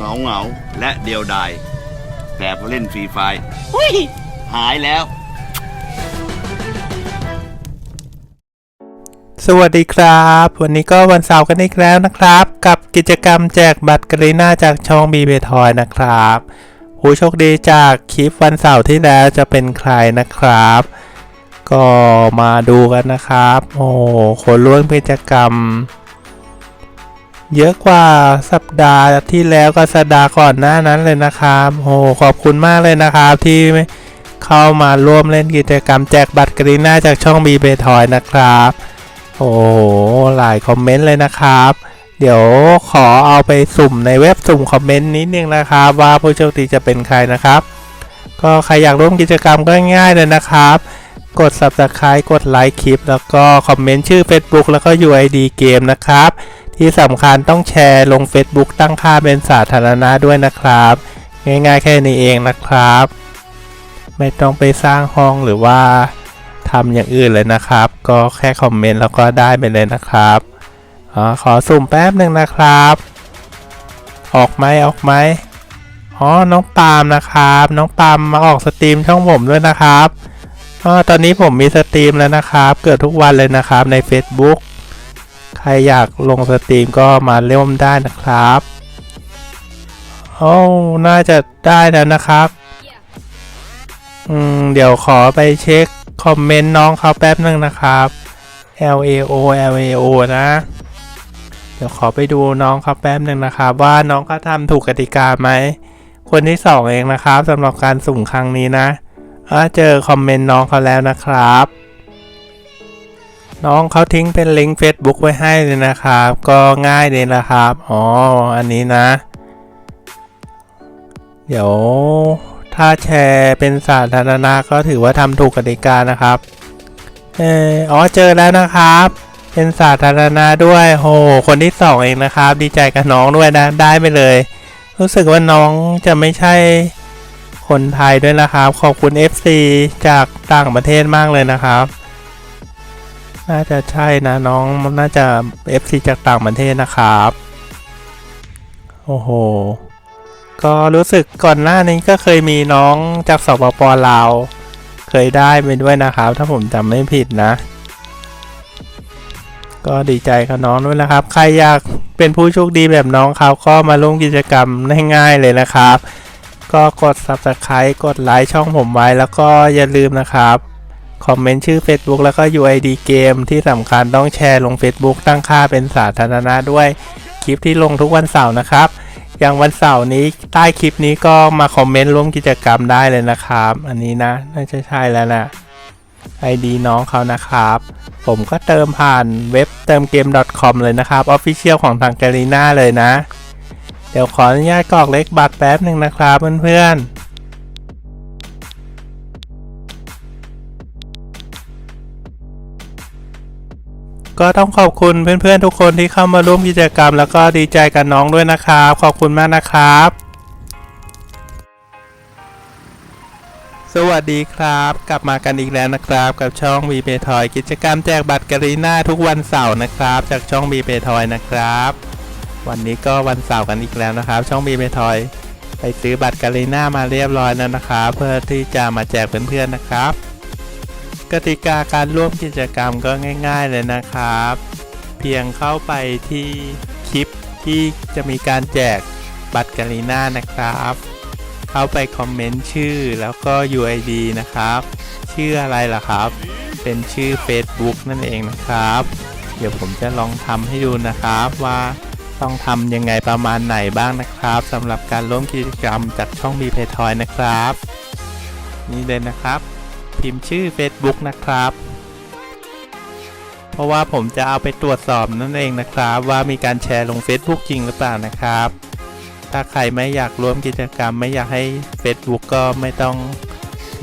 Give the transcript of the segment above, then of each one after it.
เหงาเหงาๆและเดียวดาย แต่พอเล่นฟรีไฟร์หุ้ยหายแล้ว สวัสดีครับ วันนี้ก็วันเสาร์กันอีกแล้วนะครับ กับกิจกรรมแจกบัตรกรีน่าจากช่องบีเบทอยนะครับผู้โชคดีจากคลิปวันเสาร์ที่แล้วจะเป็นใครนะครับ ก็มาดูกันนะครับ โอ้คนร่วมกิจกรรม เยอะกว่าสัปดาห์ที่แล้วก็สัปดาห์ก่อนหน้านั้นเลยนะครับโอ้ขอบคุณมากเลยนะครับที่เข้ามาร่วมเล่นกิจกรรมแจกบัตรกรีน่าจากช่องบีเบทอยนะครับ โอ้โหหลายคอมเมนต์เลยนะครับ เดี๋ยวขอเอาไปสุ่มในเว็บสุ่มคอมเมนต์นิดนึงนะครับ ว่าผู้โชคดีจะเป็นใครนะครับ ก็ใครอยากร่วมกิจกรรมก็ง่ายเลยนะครับกด subscribe กดไลค์คลิป แล้วก็คอมเมนต์ชื่อ Facebook แล้วก็ UID เกมนะครับ ที่สำคัญต้องแชร์ลง Facebook ตั้งค่าเป็นสาธารณะด้วยนะครับ ง่ายๆแค่นี้เองนะครับ ไม่ต้องไปสร้างห้องหรือว่าทำอย่างอื่นเลยนะครับ ก็แค่คอมเมนต์แล้วก็ได้ไปเลยนะครับออขอสุ่มแป๊บหนึ่งนะครับ ออกไหมออกไหมอ๋อ น้องปาล์มนะครับ น้องปาล์มมาออกสตรีมช่องผมด้วยนะครับอ๋อตอนนี้ผมมีสตรีมแล้วนะครับ เกิดทุกวันเลยนะครับใน Facebook ใครอยากลงสตรีมก็มาเล่มได้นะครับโอ้น่าจะได้แล้วนะครับ อืม เดี๋ยวขอไปเช็คคอมเมนต์น้องเขาแป๊บนึงนะครับ L A O L A O นะ เดี๋ยวขอไปดูน้องเขาแป๊บนึงนะครับ ว่าน้องเขาทำถูกกติกาไหม คนที่สองเองนะครับสำหรับการสุ่มครั้งนี้นะเจอคอมเมนต์น้องเขาแล้วนะครับ น้องเขาทิ้งเป็นลิงก์ Facebook ไว้ให้เลยนะครับ ก็ง่ายเลยนะครับ อ๋อ อันนี้นะ เดี๋ยวถ้าแชร์เป็นสาธารณะก็ถือว่าทำถูกกติกานะครับ เอออ๋อ เจอแล้วนะครับ เป็นสาธารณะด้วยโหคนที่สองเองนะครับ ดีใจกับน้องด้วยนะ ได้ไปเลย รู้สึกว่าน้องจะไม่ใช่คนไทยด้วยนะครับ ขอบคุณ FC จากต่างประเทศมากเลยนะครับ น่าจะใช่นะน้องน่าจะ FC จากต่างประเทศนะครับ โอ้โห ก็รู้สึกก่อนหน้านี้ก็เคยมีน้องจากสปปลาว เคยได้ไปด้วยนะครับ ถ้าผมจำไม่ผิดนะ ก็ดีใจกับน้องด้วยนะครับ ใครอยากเป็นผู้โชคดีแบบน้องเขาก็มาร่วมกิจกรรมง่ายๆเลยนะครับ ก็กด subscribe กดไลค์ช่องผมไว้แล้วก็อย่าลืมนะครับ คอมเมนต์ชื่อ Facebook แล้วก็ UID เกมที่สำคัญต้องแชร์ลง Facebook ตั้งค่าเป็นสาธารณะด้วย คลิปที่ลงทุกวันเสาร์นะครับ อย่างวันเสาร์นี้ใต้คลิปนี้ก็มาคอมเมนต์ร่วมกิจกรรมได้เลยนะครับ อันนี้นะ น่าจะใช่แล้วนะ ID น้องเขานะครับ ผมก็เติมผ่านเว็บเติมเกม .com เลยนะครับ Official ของทางแกลีน่าเลยนะ เดี๋ยวขออนุญาตกรอกเลขบัตรแป๊บหนึ่งนะครับเพื่อนๆ ก็ต้องขอบคุณเพื่อนๆทุกคนที่เข้ามาร่วมกิจกรรม แล้วก็ดีใจกับน้องด้วยนะครับ ขอบคุณมากนะครับ สวัสดีครับ กลับมากันอีกแล้วนะครับ กับช่อง v p a y Toy กิจกรรมแจกบัตรกรีน่าทุกวันเสาร์นะครับ จากช่อง v p a y Toy นะครับ วันนี้ก็วันเสาร์กันอีกแล้วนะครับ ช่อง v p a y Toy ไปซื้อบัตรกรีน่ามาเรียบร้อยแล้วนะครับ เพื่อที่จะมาแจกเพื่อนๆนะครับ กติกาการร่วมกิจกรรมก็ง่าย ๆเลยนะครับ เพียงเข้าไปที่คลิปที่จะมีการแจกบัตรกรีน่านะครับ เข้าไปคอมเมนต์ชื่อแล้วก็ UID นะครับ ชื่ออะไรล่ะครับ เป็นชื่อ Facebook นั่นเองนะครับ เดี๋ยวผมจะลองทำให้ดูนะครับว่าต้องทำยังไงประมาณไหนบ้างนะครับสำหรับการร่วมกิจกรรมจากช่อง b p a y Toy นะครับ นี่เลยนะครับ พิมพ์ชื่อ Facebook นะครับ เพราะว่าผมจะเอาไปตรวจสอบนั่นเองนะครับ ว่ามีการแชร์ลง Facebook จริงหรือเปล่านะครับ ถ้าใครไม่อยากร่วมกิจกรรม ไม่อยากให้ Facebook ก็ไม่ต้อง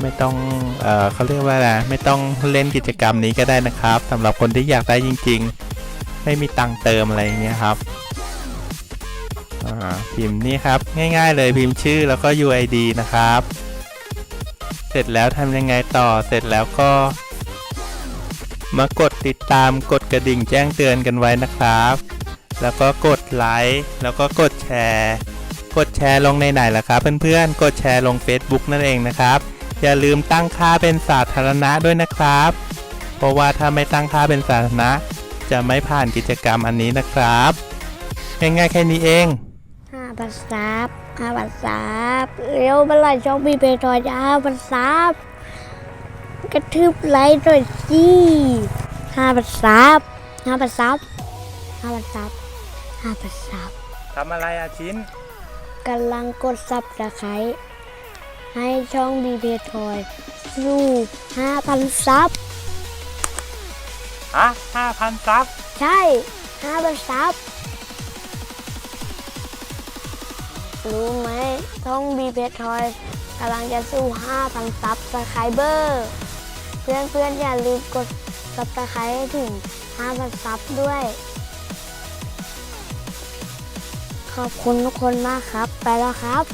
ไม่ต้องเออเขาเรียกว่าอะไรไม่ต้องเล่นกิจกรรมนี้ก็ได้นะครับสำหรับคนที่อยากได้จริง ๆ ไม่มีตังค์เติมอะไรอย่างเงี้ยครับพิมพ์นี่ครับง่ายๆเลยพิมพ์ชื่อแล้วก็ UID นะครับ เสร็จแล้วทำยังไงต่อ เสร็จแล้วก็ มากดติดตามกดกระดิ่งแจ้งเตือนกันไว้นะครับ แล้วก็กดไลค์แล้วก็กดแชร์ กดแชร์ลงในไหนล่ะครับ เพื่อนๆ กดแชร์ลง Facebook นั่นเองนะครับ อย่าลืมตั้งค่าเป็นสาธารณะด้วยนะครับ เพราะว่าถ้าไม่ตั้งค่าเป็นสาธารณะ จะไม่ผ่านกิจกรรมอันนี้นะครับง่ายๆแค่นี้เองห้าพันซับ ห้าพันซับเร็วเมื่อไหร่ช่องมีเพจอยจะห้าพันซับกระทืบไลค์หน่อยสิห้าพันซับห้าพันซับห้าพันซับห้าพันซับทำอะไรอาชิ้นกำลังกดซับสไครต์ให้ช่องมีเพจอยสู่ห้าพันซับฮะห้าพันซับ ใช่ห้าพันซับ รู้ไหมช่องบีเพจอยกำลังจะสู้ 5,000 ซับสไครเบอร์ เพื่อนๆ อย่าลืมกดซับสไครให้ถึง 5,000 ซับด้วย ขอบคุณทุกคนมากครับ ไปแล้วครับ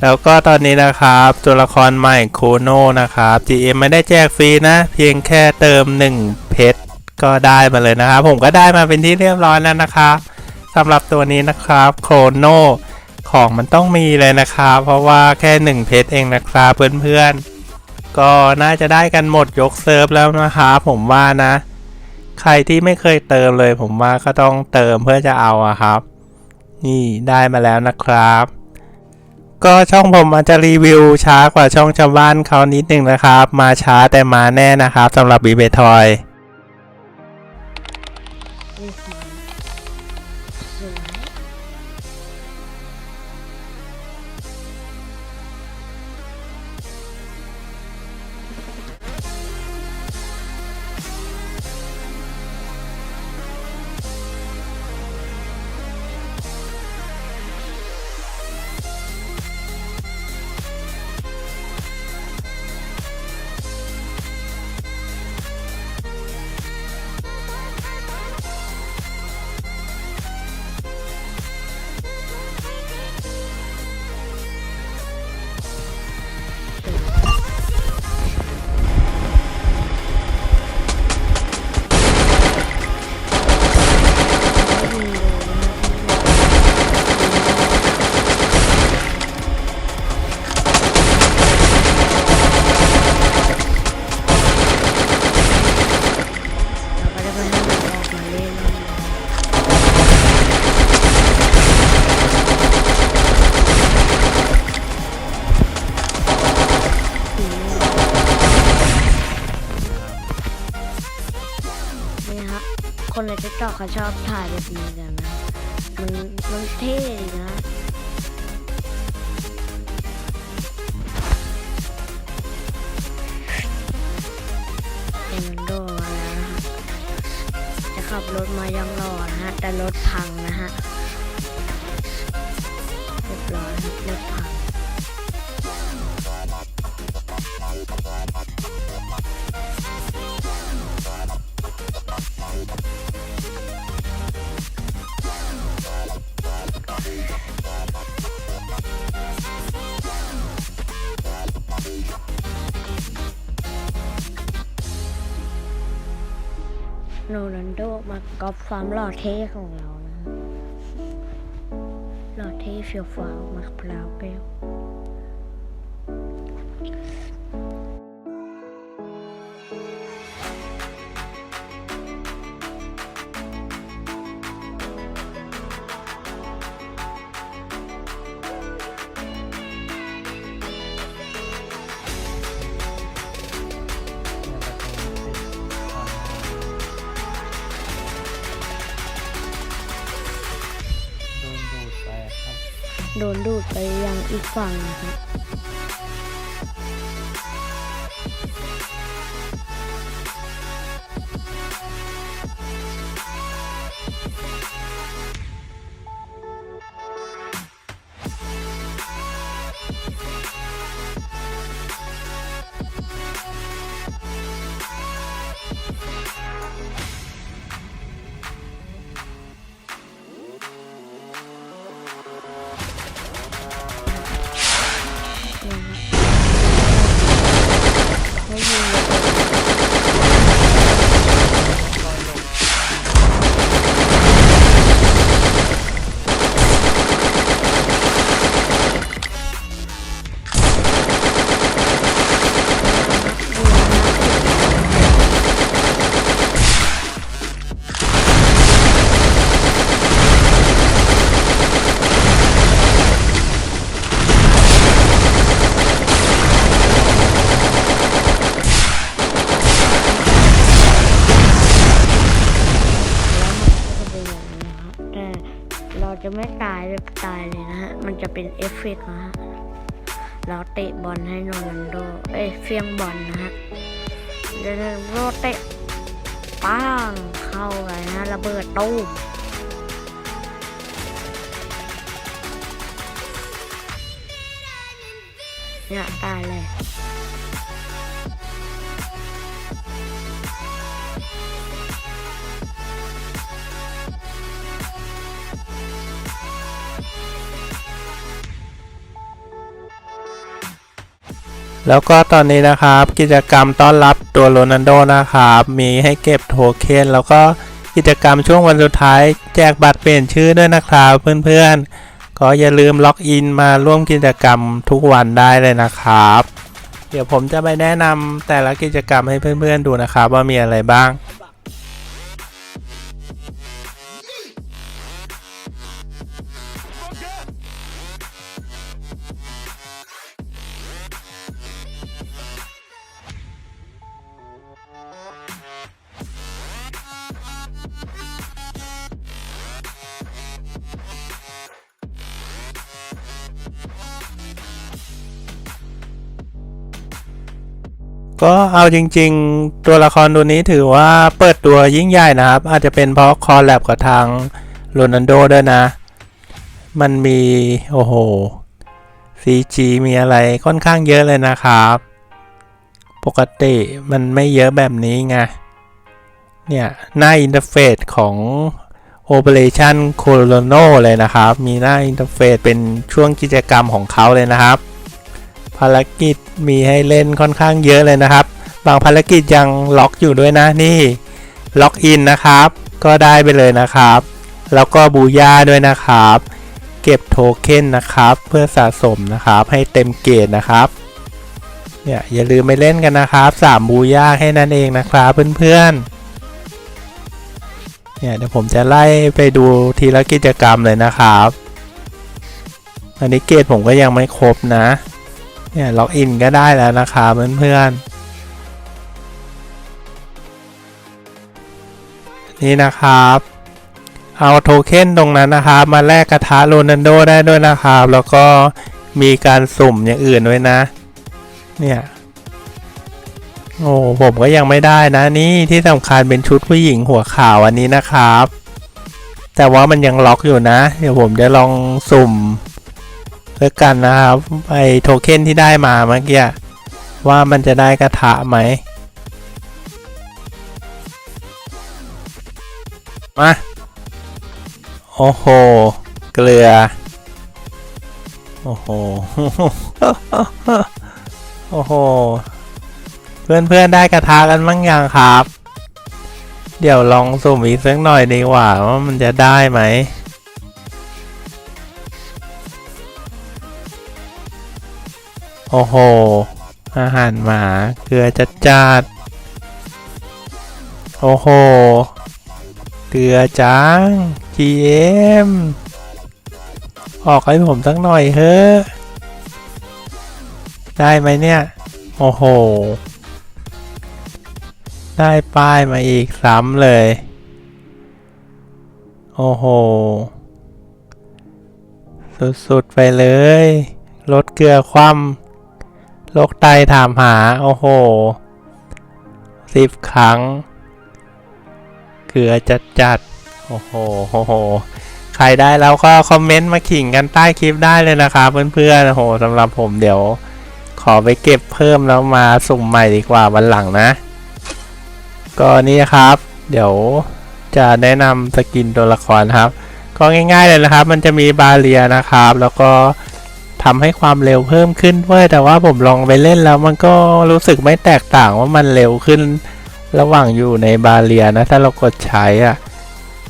แล้วก็ตอนนี้นะครับ ตัวละครใหม่โคโนนะครับ GM ไม่ได้แจกฟรีนะ เพียงแค่เติม 1 เพชร ก็ได้มาเลยนะครับ ผมก็ได้มาเป็นที่เรียบร้อยแล้วนะครับสำหรับตัวนี้นะครับโครโนของมันต้องมีเลยนะครับ เพราะว่าแค่ 1 เพชรเองนะครับเพื่อนๆ ก็น่าจะได้กันหมดยกเซิร์ฟแล้วนะครับผมว่านะ ใครที่ไม่เคยเติมเลย ผมว่าก็ต้องเติมเพื่อจะเอาอะครับ นี่ได้มาแล้วนะครับ ก็ช่องผมอาจจะรีวิวช้ากว่าช่องชาวบ้านเขานิดนึงนะครับ มาช้าแต่มาแน่นะครับสำหรับบีเบทอย เขาชอบถ่ายแบบนี้กันนะมันมันเท่นะเอ็นโดมาแล้วนะฮะจะขับรถมายังรอนะฮะ แต่รถพังนะฮะ เรียบร้อย มากอบความหล่อเท่ของเรานะฮะหล่อเท่เฟียวฟ้าวมาพร้าวแก้ว โดนดูดไปยังอีกฝั่งนะครับ โดเอ้ยเฟียงบอลนะฮะเดนโรเตะป้างเข้าไปนะระเบิดตูมเนี่ยตายเลย แล้วก็ตอนนี้นะครับกิจกรรมต้อนรับตัวโรนันโดนะครับ มีให้เก็บโทเค็นแล้วก็กิจกรรมช่วงวันสุดท้าย แจกบัตรเปลี่ยนชื่อด้วยนะครับเพื่อนๆ ก็อย่าลืมล็อกอินมาร่วมกิจกรรมทุกวันได้เลยนะครับ เดี๋ยวผมจะไปแนะนำแต่ละกิจกรรมให้เพื่อนๆดูนะครับว่ามีอะไรบ้าง ก็เอาจริง ๆ ตัวละครตัวนี้ถือว่าเปิดตัวยิ่งใหญ่นะครับ อาจจะเป็นเพราะคอลแลบกับทางโรนัลโดด้วยนะ มันมี โอ้โห CG มีอะไรค่อนข้างเยอะเลยนะครับ ปกติมันไม่เยอะแบบนี้ไง เนี่ย หน้าอินเทอร์เฟซของ Operation Colono เลยนะครับ มีหน้าอินเทอร์เฟซเป็นช่วงกิจกรรมของเขาเลยนะครับ ภารกิจ มีให้เล่นค่อนข้างเยอะเลยนะครับ บางภารกิจยังล็อกอยู่ด้วยนะนี่ล็อกอินนะครับ ก็ได้ไปเลยนะครับ แล้วก็บูย่าด้วยนะครับ เก็บโทเค็นนะครับ เพื่อสะสมนะครับให้เต็มเกรดนะครับเนี่ยอย่าลืมไปเล่นกันนะครับ 3 บูย่าแค่นั้นเองนะครับเพื่อนๆเนี่ยเดี๋ยวผมจะไล่ไปดูทีละกิจกรรมเลยนะครับ อันนี้เกรดผมก็ยังไม่ครบนะ เนี่ยล็อกอินก็ได้แล้วนะครับเพื่อนๆนี่นะครับ เอาโทเค็นตรงนั้นนะครับ มาแลกกระทะโรนัลโดได้ด้วยนะครับ แล้วก็มีการสุ่มอย่างอื่นด้วยนะ เนี่ยโอ้ผมก็ยังไม่ได้นะนี่ที่สำคัญเป็นชุดผู้หญิงหัวขาวอันนี้นะครับ แต่ว่ามันยังล็อกอยู่นะ เดี๋ยวผมจะลองสุ่ม เพื่อกันนะครับไอโทเค็นที่ได้มาเมื่อกี้ว่ามันจะได้กระทะไหมมาโอ้โห เกลือ โอ้โห โอ้โห เพื่อนๆได้กระทะกันบ้างยังครับ เดี๋ยวลองสุ่มอีกสักหน่อยดีกว่าว่ามันจะได้ไหม โอ้โห อาหารหมาเกลือจัดจัดๆโอ้โห เกลือจัง GM ออกให้ผมสักหน่อยเฮ้อะได้ไหมเนี่ย โอ้โห ได้ป้ายมาอีกซ้ำเลย โอ้โห สุด ๆ ไปเลย ลดเกลือคว่ำ โรคไตถามหา โอ้โหสิบครั้ง เกลือจัดจัดโอ้โหโอ้โห ใครได้แล้วก็คอมเมนต์มาขิงกันใต้คลิปได้เลยนะครับเพื่อนๆโอ้โหสำหรับผมเดี๋ยว ขอไปเก็บเพิ่มแล้วมาสุ่มใหม่ดีกว่าวันหลังนะ ก็นี่ครับ เดี๋ยวจะแนะนำสกินตัวละครครับ ก็ง่ายๆเลยนะครับ มันจะมีบาเรียนะครับ แล้วก็ ทำให้ความเร็วเพิ่มขึ้นด้วยแต่ว่าผมลองไปเล่นแล้วมันก็รู้สึกไม่แตกต่างว่ามันเร็วขึ้น ระหว่างอยู่ในบาเรียนะ ถ้าเรากดใช้อะ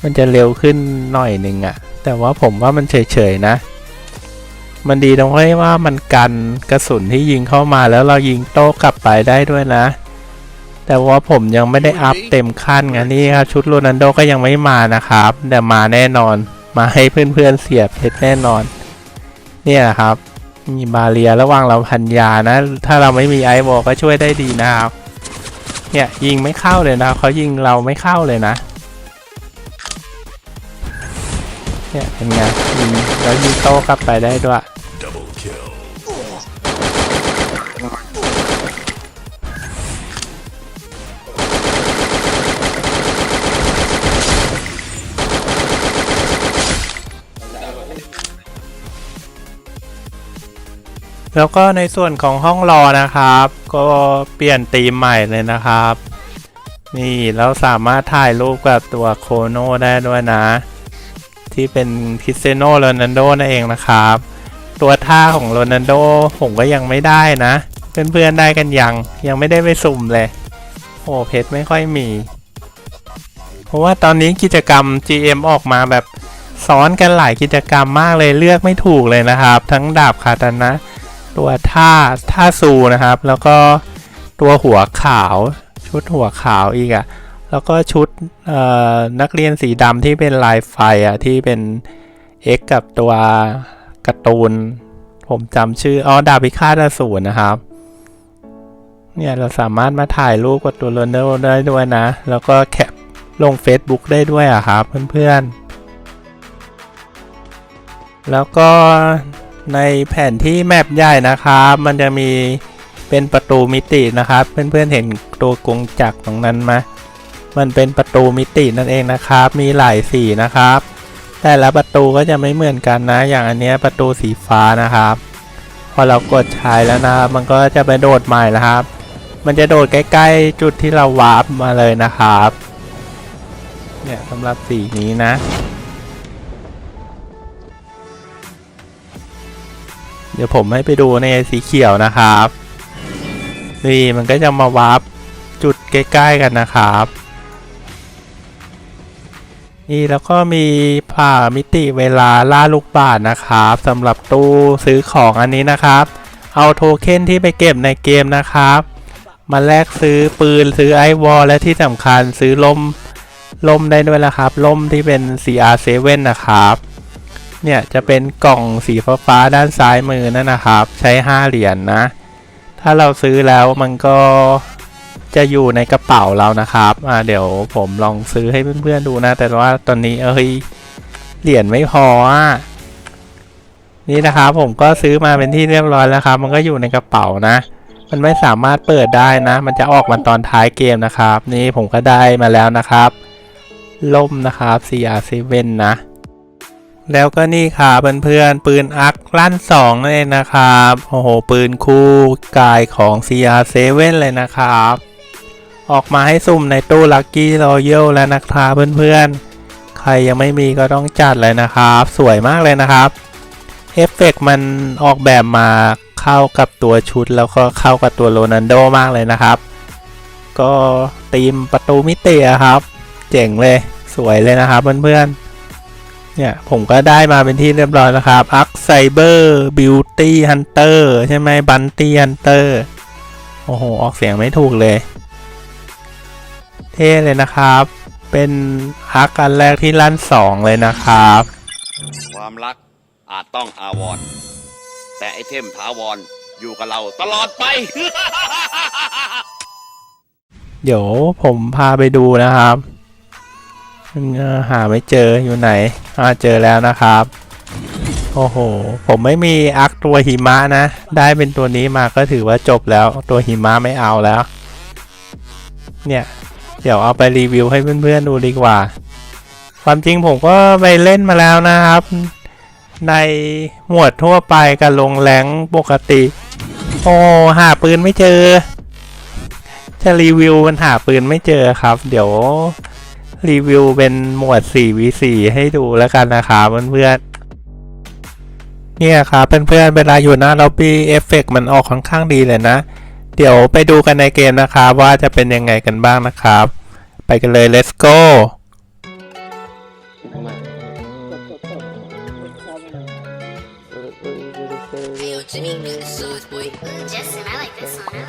มันจะเร็วขึ้นหน่อยหนึ่งอะ แต่ว่าผมว่ามันเฉยๆนะ มันดีตรงที่ว่ามันกันกระสุนที่ยิงเข้ามาแล้วเรายิงโต้กลับไปได้ด้วยนะ แต่ว่าผมยังไม่ได้อัพเต็มขั้นไงนี่ครับชุดโรนัลโดก็ยังไม่มานะครับ แต่มาแน่นอนมาให้เพื่อนๆเสียบเพชรแน่นอน เนี่ยครับ มีบาเรียระหว่างเราพันยานะ ถ้าเราไม่มีไอวอลก็ช่วยได้ดีนะครับ เนี่ยยิงไม่เข้าเลยนะเขายิงเราไม่เข้าเลยนะ เนี่ยเป็นไงยิงแล้วยิงโต้กลับไปได้ด้วย แล้วก็ในส่วนของห้องรอนะครับ ก็เปลี่ยนธีมใหม่เลยนะครับ นี่แล้วสามารถถ่ายรูปกับตัวโคโนได้ด้วยนะ ที่เป็นคริสเซโนโรนันโดนั่นเองนะครับ ตัวท่าของโรนันโดผมก็ยังไม่ได้นะ เพื่อนๆได้กันยัง ยังไม่ได้ไปสุ่มเลยโอ้เพชรไม่ค่อยมี เพราะว่าตอนนี้กิจกรรม GM ออกมาแบบซ้อนกันหลายกิจกรรมมากเลยเลือกไม่ถูกเลยนะครับ ทั้งดาบคาตานะ ตัวท่าท่าซูนะครับ แล้วก็ตัวหัวขาวชุดหัวขาวอีกอะ่ะแล้วก็ชุดนักเรียนสีดำที่เป็นลายไฟอะ่ะที่เป็น X กับตัวการ์ตูน ผมจำชื่ออ๋อดาบพิฆาตอสูรนะครับ เนี่ยเราสามารถมาถ่ายรูปกับตัวโรนลโดได้ด้วยนะ แล้วก็แคปลง Facebook ได้ด้วยอะครับเพื่อนๆ แล้วก็ ในแผนที่แมปใหญ่นะครับ มันจะมีเป็นประตูมิตินะครับ เพื่อนๆเห็นตัวกรงจักรตรงนั้นไหมมันเป็นประตูมิตินั่นเองนะครับ มีหลายสีนะครับ แต่ละประตูก็จะไม่เหมือนกันนะ อย่างอันนี้ประตูสีฟ้านะครับ พอเรากดใช้แล้วนะครับ มันก็จะไปโดดใหม่นะครับ มันจะโดดใกล้ๆจุดที่เราวาร์ปมาเลยนะครับ เนี่ยสำหรับสีนี้นะ เดี๋ยวผมให้ไปดูในสีเขียวนะครับ นี่มันก็จะมาวาร์ปจุดใกล้ๆกันนะครับ นี่แล้วก็มีผ่ามิติเวลาล่าลูกบาศก์นะครับสำหรับตู้ซื้อของอันนี้นะครับ เอาโทเค็นที่ไปเก็บในเกมนะครับ มาแลกซื้อปืนซื้อไอวอลและที่สำคัญซื้อลมลมได้ด้วยนะครับลมที่เป็น CR7 นะครับ เนี่ยจะเป็นกล่องสีฟ้าๆด้านซ้ายมือนั่นนะครับ ใช้ 5 เหรียญนนะ ถ้าเราซื้อแล้วมันก็จะอยู่ในกระเป๋าเรานะครับอ่าเดี๋ยวผมลองซื้อให้เพื่อนๆดูนะ แต่ว่าตอนนี้เอ้ยเหรียญไม่พออะนี่นะครับผมก็ซื้อมาเป็นที่เรียบร้อยแล้วครับ มันก็อยู่ในกระเป๋านะ มันไม่สามารถเปิดได้นะ มันจะออกมาตอนท้ายเกมนะครับ นี่ผมก็ได้มาแล้วนะครับ ล่มนะครับ CR7 นะ แล้วก็นี่ครับเพื่อนๆปืนอักลั่น2นั่นเองนะครับโอ้โหปืนคู่กายของ CR7 เลยนะครับ ออกมาให้สุ่มในตู้ลั c กี้รอยัลแล้วนะครับเพื่อนๆ ใครยังไม่มีก็ต้องจัดเลยนะครับ สวยมากเลยนะครับเอฟเฟกต์มันออกแบบมาเข้ากับตัวชุดแล้วก็เข้ากับตัวโรนันโดมากเลยนะครับ ก็ตีมประตูมิติอะครับ เจ๋งเลยสวยเลยนะครับเพื่อนๆ เนี่ยผมก็ได้มาเป็นที่เรียบร้อยแล้วครับอักไซเบอร์บิวตี้ฮันเตอร์ใช่ไหมบันตี้ฮันเตอร์โอ้โห ออกเสียงไม่ถูกเลย เท่เลยนะครับ เป็นอักอันแรกที่ลั่นสองเลยนะครับ ความรักอาจต้องอาวรณ์แต่ไอเทมถาวรอยู่กับเราตลอดไป เดี๋ยวผมพาไปดูนะครับเอ่อ หาไม่เจออยู่ไหนอ่าเจอแล้วนะครับ โอ้โห ผมไม่มีอักตัวหิมะนะ ได้เป็นตัวนี้มาก็ถือว่าจบแล้ว ตัวหิมะไม่เอาแล้ว เนี่ย เดี๋ยวเอาไปรีวิวให้เพื่อนๆดูดีกว่า ความจริงผมก็ไปเล่นมาแล้วนะครับ ในหมวดทั่วไปกับลงแรงปกติ โอ้หาปืนไม่เจอ จะรีวิวมันหาปืนไม่เจอครับ เดี๋ยว รีวิวเป็นหมวด 4v4 ให้ดูแล้วกันนะครับเพื่อนๆเนี่ยครับเพื่อนๆเวลาอยู่หน้าล็อบบี้เอฟเฟกมันออกค่อนข้างดีเลยนะ เดี๋ยวไปดูกันในเกมนะครับว่าจะเป็นยังไงกันบ้างนะครับ ไปกันเลย let's go Justin, I like this one.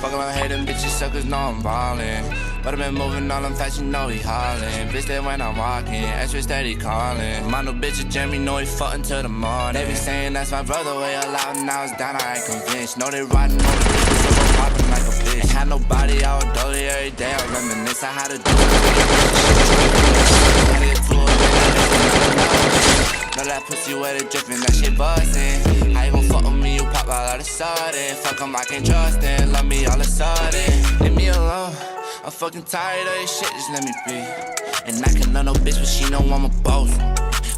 Fuck around, hate them bitches, suckers know I'm ballin'. But I been moving all them fast, you know he hollin'. Bitch, that when I'm walking, extra steady calling. My new bitch is Jeremy, know he fuck until the morning. They be saying that's my brother, way a lot, now it's down, I ain't convinced. Know they riding on the bitches, so I'm popping like a bitch. Had nobody out dolly every day, I reminisce, I had to do it. Had to get to it, man, I didn't know. wear the drippin', that shit bustin'. How you gon' fuck with me? You pop out of the sudden. Fuck 'em, I can't trust them. Love me all of a sudden. Leave me alone. I'm fucking tired of this shit, just let me be. And I can love no bitch, but she know I'm a boss.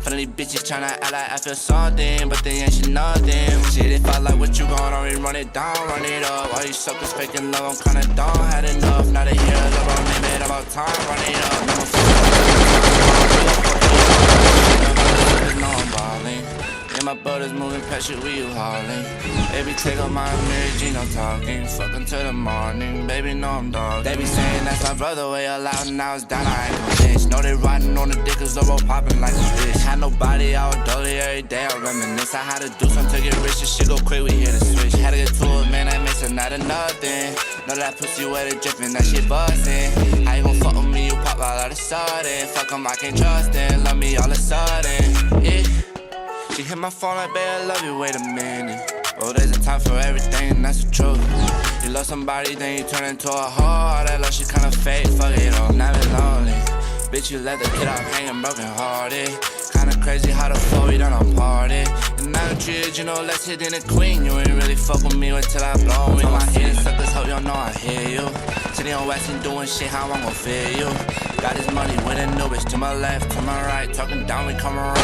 Of these bitches tryna act like I feel something, but they ain't shit nothing. Shit, if I like what you gon' already run it down, run it up. All these suckers faking love, I'm kinda done, had enough. Now they hear us about limit, about time, run it up. Now I'm know I'm ballin'. Yeah, my butters moving shit, we you hauling. Baby, take off my Mary Jean, I'm talking. Fuck until the morning, baby, know I'm dog. They be saying that's my brother, way allowed, now it's down, I ain't gon' bitch. Know they riding on the dick, cause the road popping like a bitch. Had nobody, I was dolly every day, I reminisce. I had to do something to get rich, this shit go quick, we hit a switch. Had to get to it, man, I miss not of nothing. Know that pussy wet it dripping, that shit bustin'. How you gon' fuck with me, you pop out of the sudden. Fuck 'em, I can't trust them, love me all of a sudden. Yeah. She hit my phone like, babe, I love you, wait a minute. Oh, there's a time for everything, and that's the truth. You love somebody, then you turn into a whore. All that love, she kinda fake, fuck it all, now it's lonely. Bitch, you let the kid out hanging broken hearted. Kinda crazy how the fuck we done on party. And now that you, you know, less hit than a queen. You ain't really fuck with me until I blow me. My head suckers, hope y'all know I hear you. Sitting on West and doing shit, how I'm gon' feel you. Got this money with a new bitch to my left, to my right. Talking down, we come around.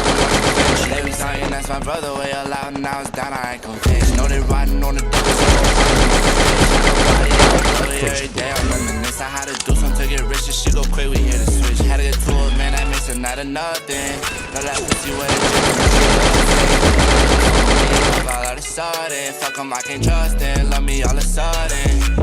They be saying that's my brother, way allowed, now it's down, I ain't convinced. Know they riding on the Every day I reminisce, I had to do something to get rich, this shit go quick, we hit a switch. Had to get to it, man, I miss it, not nothing. Know that pussy wet, it all of a sudden, fuck 'em, I can't trust them, love me all of a sudden.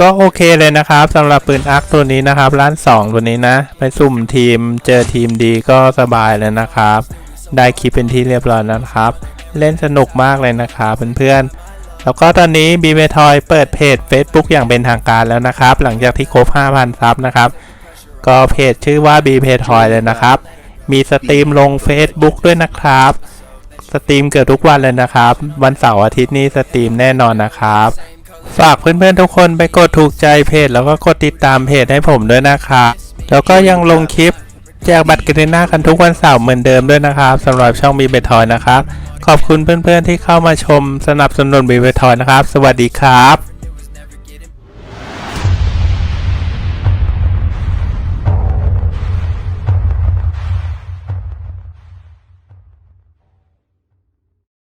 ก็โอเคเลยนะครับสำหรับปืนอาร์คตัวนี้นะครับร้าน 2 ตัวนี้นะ ไปสุ่มทีมเจอทีมดีก็สบายเลยนะครับ ได้คลิปเป็นที่เรียบร้อยนะครับ เล่นสนุกมากเลยนะครับเพื่อนๆแล้วก็ตอนนี้บีเมทอยเปิดเพจ Facebook อย่างเป็นทางการแล้วนะครับ หลังจากที่ครบ 5,000 ซับนะครับ ก็เพจชื่อว่า b p t o y เลยนะครับ มีสตรีมลง Facebook ด้วยนะครับสตรีมเกือบทุกวันเลยนะครับ วันเสาร์อาทิตย์นี้สตรีมแน่นอนนะครับ ฝากเพื่อนๆทุกคนไปกดถูกใจเพจ แล้วก็กดติดตามเพจให้ผมด้วยนะครับแล้วก็ยังลงคลิปแจกบัตรกรีน่ากันทุกวันเสาร์เหมือนเดิมด้วยนะครับสำหรับช่องบีเบทอยนะครับ ขอบคุณเพื่อนๆที่เข้ามาชมสนับสนุนบีเบทอยนะครับ สวัสดีครับ